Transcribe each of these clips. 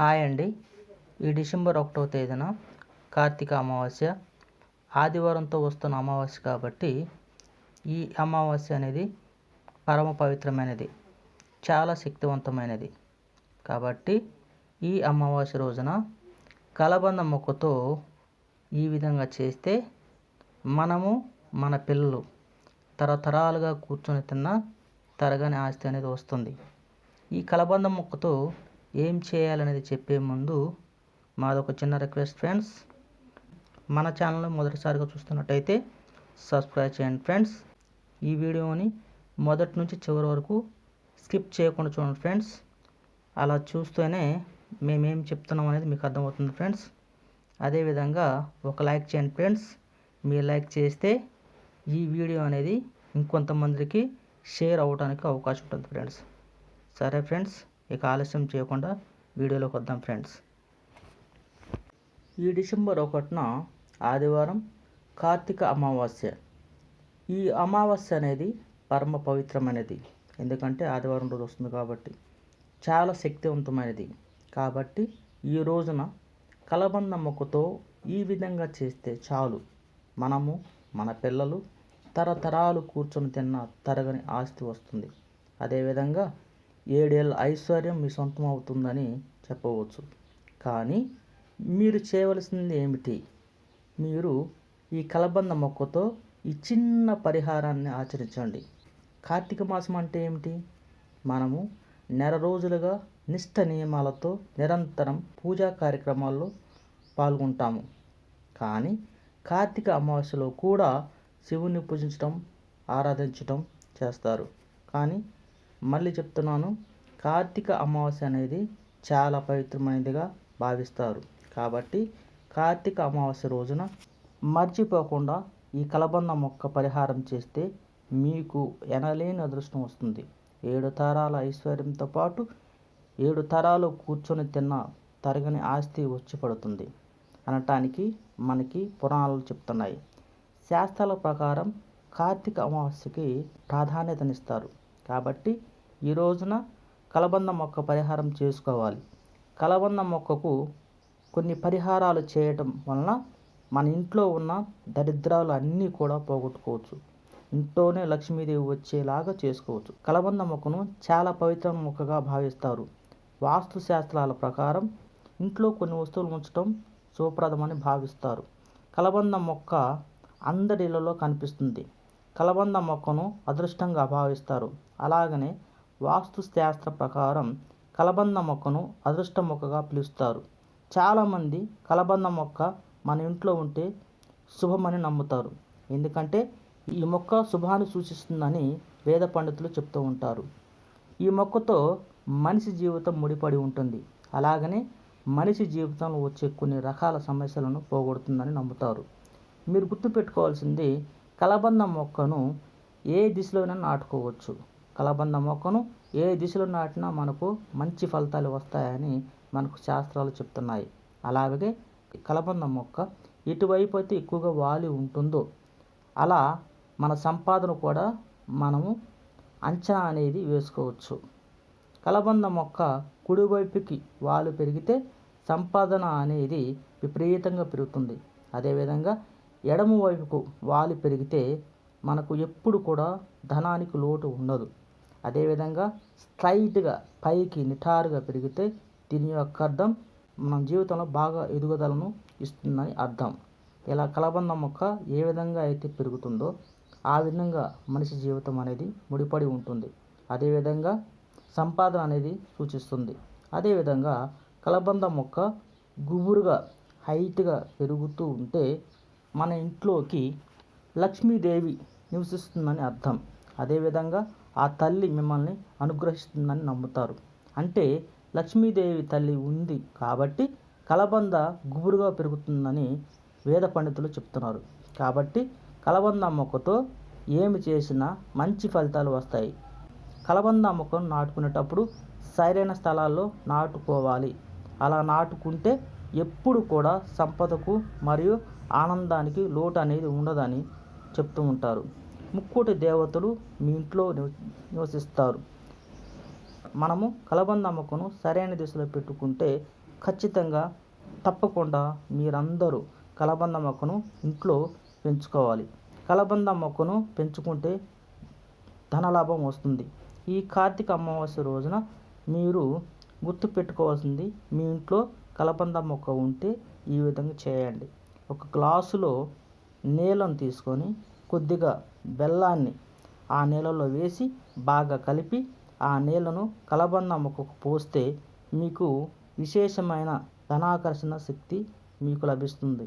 Hi అండి. ఈ December ఒకటవ తేదీన కార్తీక అమావాస్య. ఆదివారంతో వస్తున్న అమావాస్య కాబట్టి ఈ అమావాస్య అనేది పరమ పవిత్రమైనది. చాలా శక్తివంతమైనది. కాబట్టి ఈ అమావాస్య రోజున కలబంద మొక్కతో ఈ విధంగా చేస్తే మనము మన పిల్లలు తరతరాలుగా కూర్చొని తిన్న తరగని ఆస్తి అనేది వస్తుంది. ఈ కలబంద మొక్కతో ఏం చేయాలనేది చెప్పే ముందు మాదొక చిన్న రిక్వెస్ట్ ఫ్రెండ్స్ మన ఛానల్ని మొదటిసారిగా చూస్తున్నట్టయితే సబ్స్క్రైబ్ చేయండి ఫ్రెండ్స్ ఈ వీడియోని మొదటి నుంచి చివరి వరకు స్కిప్ చేయకుండా చూడండి ఫ్రెండ్స్ అలా చూస్తేనే మేమేం చెప్తున్నాం అనేది మీకు అర్థమవుతుంది ఫ్రెండ్స్ అదేవిధంగా ఒక లైక్ చేయండి ఫ్రెండ్స్ మీరు లైక్ చేస్తే ఈ వీడియో అనేది ఇంకొంతమందికి షేర్ అవ్వడానికి అవకాశం ఉంటుంది ఫ్రెండ్స్ సరే ఫ్రెండ్స్ ఇక ఆలస్యం చేయకుండా వీడియోలోకి వద్దాం ఫ్రెండ్స్. ఈ డిసెంబర్ ఒకటిన ఆదివారం కార్తీక అమావాస్య. ఈ అమావాస్య అనేది పరమ పవిత్రమైనది. ఎందుకంటే ఆదివారం రోజు వస్తుంది కాబట్టి చాలా శక్తివంతమైనది. కాబట్టి ఈ రోజున కలబంద మొక్కతో ఈ విధంగా చేస్తే చాలు. మనము మన పిల్లలు తరతరాలు కూర్చొని తిన్న తరగని ఆస్తి వస్తుంది. అదేవిధంగా ఏడేళ్ళ ఐశ్వర్యం మీ సొంతం అవుతుందని చెప్పవచ్చు. కానీ మీరు చేయవలసింది ఏమిటి? మీరు ఈ కలబంద మొక్కతో ఈ చిన్న పరిహారాన్ని ఆచరించండి. కార్తీక మాసం అంటే ఏమిటి? మనము నెల రోజులుగా నిష్ట నియమాలతో నిరంతరం పూజా కార్యక్రమాల్లో పాల్గొంటాము. కానీ కార్తీక అమావాస్యలో కూడా శివుని పూజించడం ఆరాధించడం చేస్తారు. కానీ మళ్ళీ చెప్తున్నాను కార్తీక అమావాస్య అనేది చాలా పవిత్రమైనదిగా భావిస్తారు. కాబట్టి కార్తీక అమావాస్య రోజున మర్చిపోకుండా ఈ కలబంద మొక్క పరిహారం చేస్తే మీకు ఎనలేని అదృష్టం వస్తుంది. ఏడు తరాల ఐశ్వర్యంతో పాటు ఏడు తరాలు కూర్చొని తిన్న తరగని ఆస్తి వచ్చి పడుతుంది. అనటానికి మనకి పురాణాలు చెప్తున్నాయి. శాస్త్రాల ప్రకారం కార్తీక అమావాస్యకి ప్రాధాన్యతనిస్తారు. కాబట్టి ఈ రోజున కలబంద మొక్క పరిహారం చేసుకోవాలి. కలబంద మొక్కకు కొన్ని పరిహారాలు చేయటం వలన మన ఇంట్లో ఉన్న దరిద్రాలు అన్నీ కూడా పోగొట్టుకోవచ్చు. ఇంట్లోనే లక్ష్మీదేవి వచ్చేలాగా చేసుకోవచ్చు. కలబంద మొక్కను చాలా పవిత్ర మొక్కగా భావిస్తారు. వాస్తు శాస్త్రాల ప్రకారం ఇంట్లో కొన్ని వస్తువులు ఉంచడం శుభప్రదమని భావిస్తారు. కలబంద మొక్క అందరిలలో కనిపిస్తుంది. కలబంద మొక్కను అదృష్టంగా భావిస్తారు. అలాగనే వాస్తుశాస్త్ర ప్రకారం కలబంద మొక్కను అదృష్ట మొక్కగా పిలుస్తారు. చాలామంది కలబంద మొక్క మన ఇంట్లో ఉంటే శుభమని నమ్ముతారు. ఎందుకంటే ఈ మొక్క శుభాన్ని సూచిస్తుందని వేద పండితులు చెప్తూ ఉంటారు. ఈ మొక్కతో మనిషి జీవితం ముడిపడి ఉంటుంది. అలాగనే మనిషి జీవితంలో వచ్చే కొన్ని రకాల సమస్యలను పోగొడుతుందని నమ్ముతారు. మీరు గుర్తుపెట్టుకోవాల్సింది కలబంద మొక్కను ఏ దిశలోనైనా నాటుకోవచ్చు. కలబంద మొక్కను ఏ దిశలో నాటినా మనకు మంచి ఫలితాలు వస్తాయని మనకు శాస్త్రాలు చెప్తున్నాయి. అలాగే కలబంద మొక్క ఎటువైపు అయితే ఎక్కువగా వాలి ఉంటుందో అలా మన సంపాదన కూడా మనము అంచనా అనేది వేసుకోవచ్చు. కలబంద మొక్క కుడివైపుకి వాలు పెరిగితే సంపాదన అనేది విపరీతంగా పెరుగుతుంది. అదేవిధంగా ఎడమ వైపుకు పెరిగితే మనకు ఎప్పుడు కూడా ధనానికి లోటు ఉండదు. అదేవిధంగా స్ట్రైట్గా పైకి నిటారుగా పెరిగితే దీని యొక్క అర్థం మన జీవితంలో బాగా ఎదుగుదలను ఇస్తుందని అర్థం. ఇలా కలబంద మొక్క ఏ విధంగా అయితే పెరుగుతుందో ఆ విధంగా మనిషి జీవితం అనేది ముడిపడి ఉంటుంది. అదేవిధంగా సంపాదన అనేది సూచిస్తుంది. అదేవిధంగా కలబంద మొక్క గుబురుగా హైట్గా పెరుగుతూ ఉంటే మన ఇంట్లోకి లక్ష్మీదేవి నివసిస్తుందని అర్థం. అదేవిధంగా ఆ తల్లి మిమ్మల్ని అనుగ్రహిస్తుందని నమ్ముతారు. అంటే లక్ష్మీదేవి తల్లి ఉంది కాబట్టి కలబంద గుబురుగా పెరుగుతుందని వేద పండితులు చెప్తున్నారు. కాబట్టి కలబంద మొక్కతో ఏమి చేసినా మంచి ఫలితాలు వస్తాయి. కలబంద మొక్కను నాటుకునేటప్పుడు సరైన స్థలాల్లో నాటుకోవాలి. అలా నాటుకుంటే ఎప్పుడు కూడా సంపదకు మరియు ఆనందానికి లోటు అనేది ఉండదని చెప్తూ ఉంటారు. ముక్కోటి దేవతలు మీ ఇంట్లో నివసిస్తారు. మనము కలబంద మొక్కను సరైన దిశలో పెట్టుకుంటే ఖచ్చితంగా తప్పకుండా మీరందరూ కలబంద మొక్కను ఇంట్లో పెంచుకోవాలి. కలబంద మొక్కను పెంచుకుంటే ధనలాభం వస్తుంది. ఈ కార్తీక అమావాస్య రోజున మీరు గుర్తు పెట్టుకోవాల్సింది మీ ఇంట్లో కలబంద మొక్క ఉంటే ఈ విధంగా చేయండి. ఒక గ్లాసులో నీళ్ళను తీసుకొని కొద్దిగా బెల్లాన్ని ఆ నీళ్ళలో వేసి బాగా కలిపి ఆ నీళ్ళను కలబంద మొక్కకు పోస్తే మీకు విశేషమైన ధనాకర్షణ శక్తి మీకు లభిస్తుంది.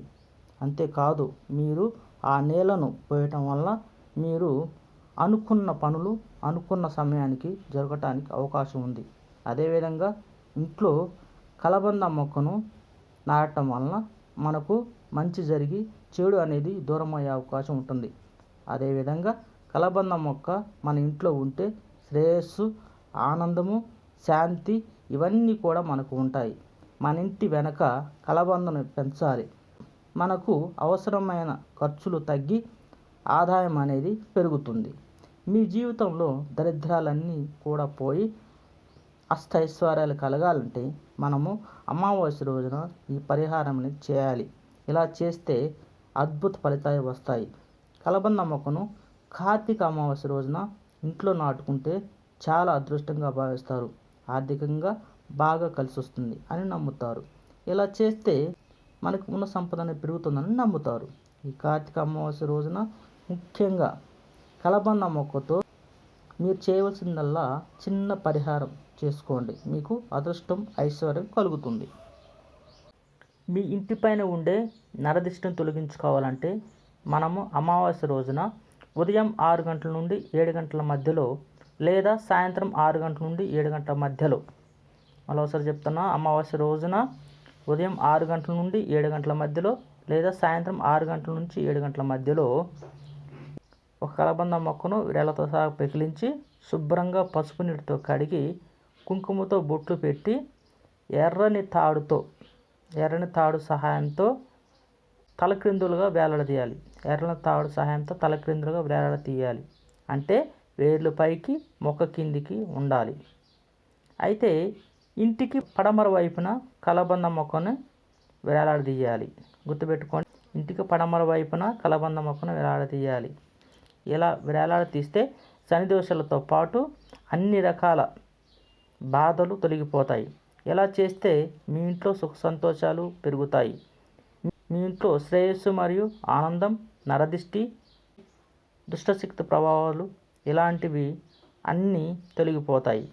అంతేకాదు మీరు ఆ నీళ్ళను పోయటం వల్ల మీరు అనుకున్న పనులు అనుకున్న సమయానికి జరగటానికి అవకాశం ఉంది. అదేవిధంగా ఇంట్లో కలబంద మొక్కను నాటడం వలన మనకు మంచి జరిగి చెడు అనేది దూరం అయ్యే అవకాశం ఉంటుంది. అదేవిధంగా కలబంద మొక్క మన ఇంట్లో ఉంటే శ్రేయస్సు ఆనందము శాంతి ఇవన్నీ కూడా మనకు ఉంటాయి. మన ఇంటి వెనక కలబందను పెంచాలి. మనకు అవసరమైన ఖర్చులు తగ్గి ఆదాయం అనేది పెరుగుతుంది. మీ జీవితంలో దరిద్రాలన్నీ కూడా పోయి అష్టైశ్వర్యాలు కలగాలంటే మనము అమావాస్య రోజున ఈ పరిహారం అనేది చేయాలి. ఇలా చేస్తే అద్భుత ఫలితాలు వస్తాయి. కలబంద మొక్కను కార్తీక అమావాస్య రోజున ఇంట్లో నాటుకుంటే చాలా అదృష్టంగా భావిస్తారు. ఆర్థికంగా బాగా కలిసి వస్తుంది అని నమ్ముతారు. ఇలా చేస్తే మనకు ఉన్న సంపద అనేది పెరుగుతుందని నమ్ముతారు. ఈ కార్తీక అమావాస్య రోజున ముఖ్యంగా కలబంద మొక్కతో మీరు చేయవలసిందల్లా చిన్న పరిహారం చేసుకోండి. మీకు అదృష్టం ఐశ్వర్యం కలుగుతుంది. మీ ఇంటిపైన ఉండే నరదిష్టం తొలగించుకోవాలంటే మనము అమావాస్య రోజున ఉదయం ఆరు గంటల నుండి ఏడు గంటల మధ్యలో లేదా సాయంత్రం ఆరు గంటల నుండి ఏడు గంటల మధ్యలో. మళ్ళీ ఒకసారి చెప్తున్నా అమావాస్య రోజున ఉదయం ఆరు గంటల నుండి ఏడు గంటల మధ్యలో లేదా సాయంత్రం ఆరు గంటల నుంచి ఏడు గంటల మధ్యలో ఒక కలబంద మొక్కను వేళ్ళతో సహా పెకిలించి శుభ్రంగా పసుపు నీటితో కడిగి కుంకుమతో బొట్లు పెట్టి ఎర్రని తాడుతో ఎర్రని తాడు సహాయంతో తలక్రిందులుగా వేలాడదీయాలి ఎర్రల తాడు సహాయంతో తలక్రిందులుగా వేలాడతీయాలి అంటే వేర్లు పైకి మొక్క కిందికి ఉండాలి. అయితే ఇంటికి పడమర వైపున కలబంద మొక్కను వేలాడదీయాలి గుర్తుపెట్టుకోండి ఇంటికి పడమర వైపున కలబంద మొక్కను వేలాడదీయాలి ఇలా వేలాడతీస్తే శని దోషాలతో పాటు అన్ని రకాల బాధలు తొలగిపోతాయి. ఇలా చేస్తే మీ ఇంట్లో సుఖ సంతోషాలు పెరుగుతాయి. మీ ఇంట్లో శ్రేయస్సు మరియు ఆనందం నరదిష్టి దుష్టశక్తి ప్రభావాలు ఇలాంటివి అన్నీ తొలగిపోతాయి.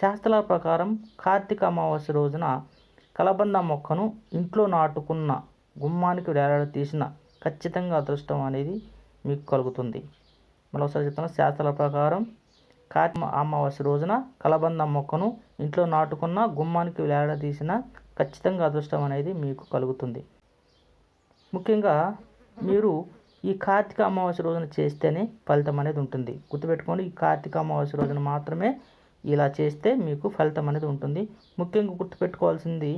శాస్త్రాల ప్రకారం కార్తీక అమావాస్య రోజున కలబంద మొక్కను ఇంట్లో నాటుకున్న గుమ్మానికి వేలాడ తీసిన ఖచ్చితంగా అదృష్టం అనేది మీకు కలుగుతుంది. మరోసారి చెప్తాను శాస్త్రాల ప్రకారం కార్తీక అమావాస్య రోజున కలబంద మొక్కను ఇంట్లో నాటుకున్న గుమ్మానికి వేలాడదీసిన ఖచ్చితంగా అదృష్టం అనేది మీకు కలుగుతుంది. ముఖ్యంగా మీరు ఈ కార్తీక అమావాస్య రోజున చేస్తేనే ఫలితం అనేది ఉంటుంది. గుర్తుపెట్టుకోండి ఈ కార్తీక అమావాస్య రోజున మాత్రమే ఇలా చేస్తే మీకు ఫలితం అనేది ఉంటుంది. ముఖ్యంగా గుర్తుపెట్టుకోవాల్సింది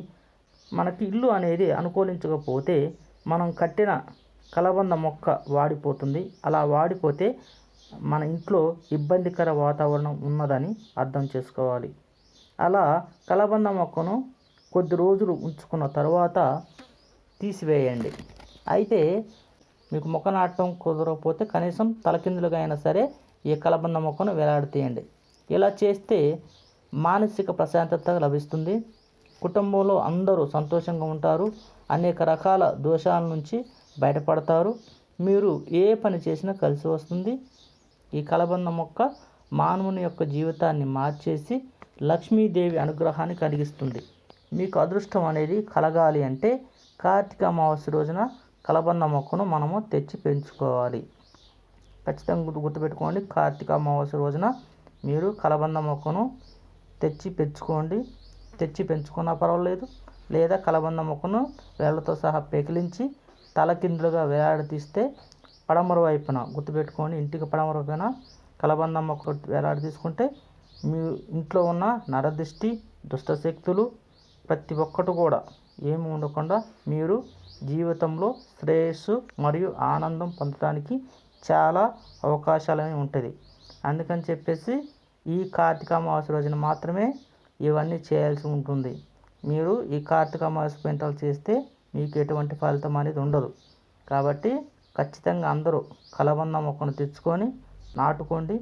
మనకి ఇల్లు అనేది అనుకూలించకపోతే మనం కట్టిన కలబంద మొక్క వాడిపోతుంది. అలా వాడిపోతే మన ఇంట్లో ఇబ్బందికర వాతావరణం ఉన్నదని అర్థం చేసుకోవాలి. అలా కలబంద మొక్కను కొద్ది రోజులు ఉంచుకున్న తర్వాత తీసివేయండి. అయితే మీకు మొక్క నాటడం కుదరకపోతే కనీసం తలకిందులుగా అయినా సరే ఈ కలబంద మొక్కను వేలాడతీయండి. ఇలా చేస్తే మానసిక ప్రశాంతత లభిస్తుంది. కుటుంబంలో అందరూ సంతోషంగా ఉంటారు. అనేక రకాల దోషాల నుంచి బయటపడతారు. మీరు ఏ పని చేసినా కలిసి వస్తుంది. ఈ కలబంద మొక్క మానవుని యొక్క జీవితాన్ని మార్చేసి లక్ష్మీదేవి అనుగ్రహాన్ని కలిగిస్తుంది. మీకు అదృష్టం అనేది కలగాలి అంటే కార్తీక అమావాస్య రోజున కలబంద మొక్కను మనము తెచ్చి పెంచుకోవాలి. ఖచ్చితంగా గుర్తు గుర్తుపెట్టుకోండి కార్తీక అమావాస్య రోజున మీరు కలబంద మొక్కను తెచ్చి పెంచుకోండి. తెచ్చి పెంచుకున్నా పర్వాలేదు. లేదా కలబంద మొక్కను వేళ్ళతో సహా పెకిలించి తలకిందులుగా వేలాడదీస్తే పడమర వైపున గుర్తుపెట్టుకొని ఇంటికి పడమర వైపున కలబంద మొక్క వేలాడ తీసుకుంటే మీ ఇంట్లో ఉన్న నరదృష్టి దుష్టశక్తులు ప్రతి ఒక్కటి కూడా ఏమి ఉండకుండా మీరు జీవితంలో శ్రేయస్సు మరియు ఆనందం పొందడానికి చాలా అవకాశాలనే ఉంటుంది. అందుకని చెప్పేసి ఈ కార్తీక అమావాస్య రోజున మాత్రమే ఇవన్నీ చేయాల్సి ఉంటుంది. మీరు ఈ కార్తీక అమావాస్య పెంటలు చేస్తే మీకు ఎటువంటి ఫలితం అనేది ఉండదు. కాబట్టి ఖచ్చితంగా అందరూ కలబంద మొక్కను తెచ్చుకొని నాటుకోండి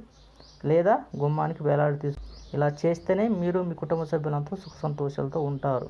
లేదా గుమ్మానికి వేలాడి తీసు ఇలా చేస్తేనే మీరు మీ కుటుంబ సభ్యులంతా సుఖ సంతోషాలతో ఉంటారు.